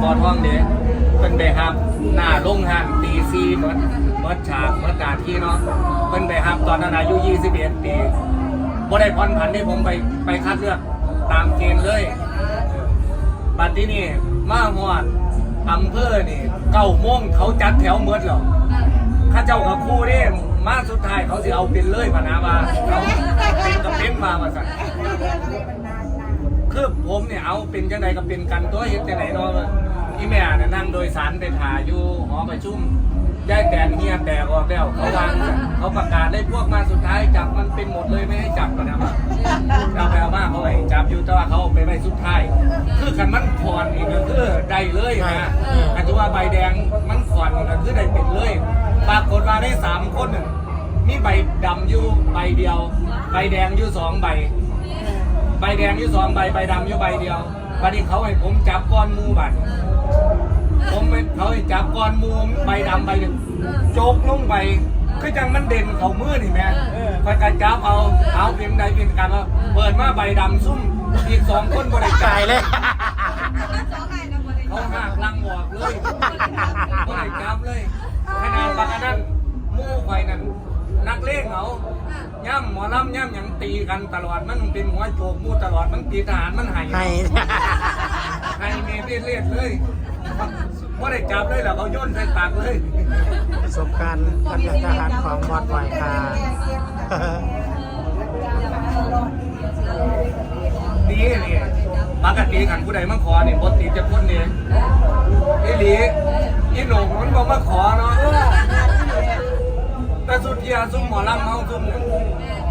พอท้องเด็กเป็นไปครับหน้าลงหันตีซีเมื่อเมื่อฉากเมื่อการที่เนาะเป็นไปครับตอนนั้นอายุ 21 ปีบ่ได้พรผันที่ผมไปไปคัดเลือกตามเกณฑ์เลยบัดที่นี่มาหอดอำเภอนี่เก้าโมงเขาจัดแถวเมืดหรอข้าเจ้ากับคู่นี่มาสุดท้ายเขาสิเอาเป็นเลยพนะว่าเขาเป็นกับเป็นมาว่าสั่น คือผมเนี่ยเอาเป็นจังใดก็เป็นกันตัวเห็นจังไหนเนาะที่แม่เนี่ยนั่งโดยสารไปถ่ายอยู่หอประชุมได้แตนเฮียแตกออกแล้วเขาวางเขาประกาศได้พวกมาสุดท้ายจับมันเป็นหมดเลยไม่ให้จับกันนะจับแล้วมากเขาไอ้จับอยู่แต่ว่าเขาเอาไปไว้สุดท้าย คือขันมันผ่อนอีกก็คือได้เลยนะอาจจะว่าใบแดงมันผ่อนก็คือได้เป็นเลย ปรากฏว่าได้สามคนน่ะมีใบดำอยู่ใบเดียว ใบแดงอยู่สองใบ ใบแดงอยู่สองใบใบดำอยู่ใบเดียวบัดนี้เขาให้ผมจับก้อนหมูบัดผมให้เขาให้จับก้อนหมูใบดำใบหนึ่งโจกลงไปคือจังมันเด่นเขามือนี่แม่คอยการจับเอาเอาเพียงใดเพียงกันว่าเปิดมาใบดำซุ่มอีกสองคนบริตายเลยเขาหักลังหมอกเลยบริจับเลยขนาดปากอันนั้นหมู่ไฟนั่น นักเลงเขาย่ำหมอลำย่ำหยังตีกันตลอดมันเป็นหัวโจกหมู่ตลอดมันตีทหารมันใหายให้ให้เมเลียดเลียดเลยว่าได้จับเลยเหรอเขาโย่นใส่ปากเลยประสบการณ์ปฏิบัติทหารของบอดไวค่ะ ดีนี่ปกติขันผู้ใดมาขอเนี่ยบติจะพ้นเนี่ยไอ้หลีอีหนุ่มมันบอกมาขอเนาะ แต่สุดเทียซุ่มหมอลำเมาซุ่มเนี่ย